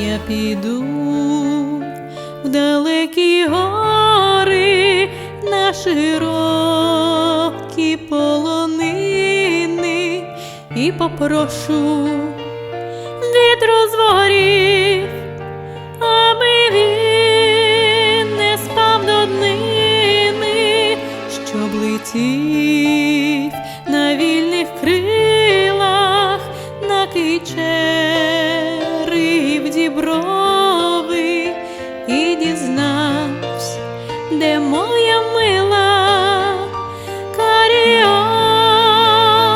я піду в далекі гори на широкі полонини і попрошу вітру з ворів, аби він не спав до днини, щоб летів діброви і дізнався, де моя мила, карі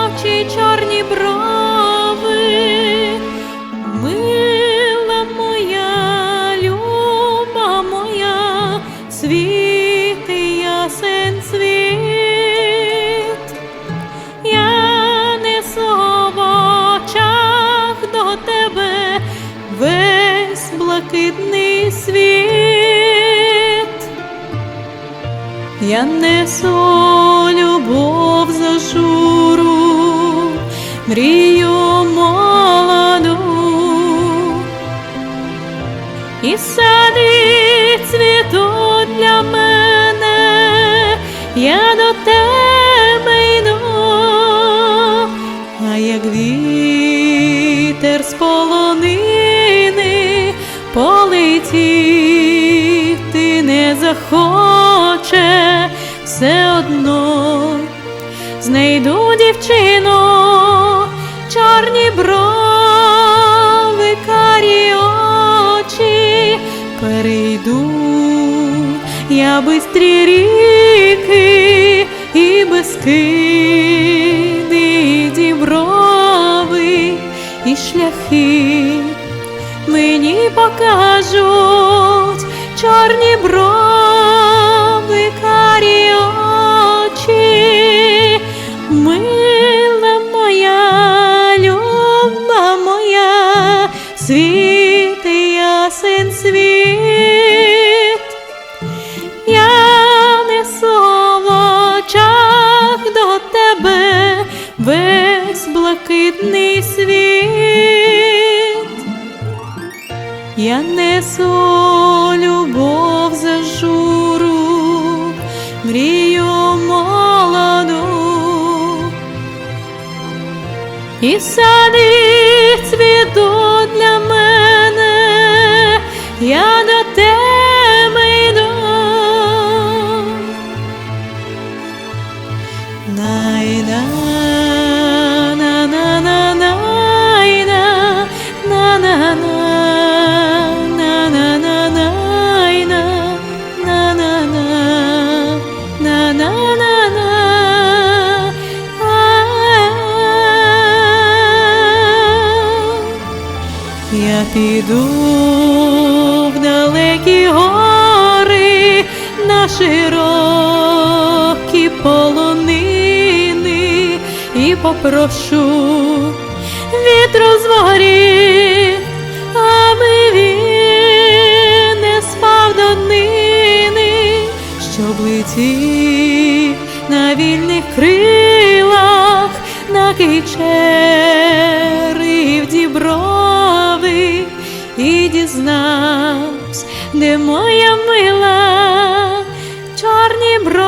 очі, чорні брови, мила моя, люба моя, світи ясен світ. Я несу в до тебе весь блакитний світ. Я несу любов за журу, мрію молоду. І сади цвітуть для мене, я до тебе йду, а як вітер з полетіти не захоче, все одно знайду дівчину, чорні брови, карі очі, перейду я бистрі ріки і безкиди, і діброви, і шляхи мені покажуть чорні брови, карі очі, мила моя, люба моя, світи Я несу любов за журу, мрію молоду. І садить цвітуть Я піду в далекі гори на широкі полонини і попрошу вітру з ворів, аби він не спав до днини, щоб летів на вільних крилах на киче дізнавсь, де моя мила, чорні бро.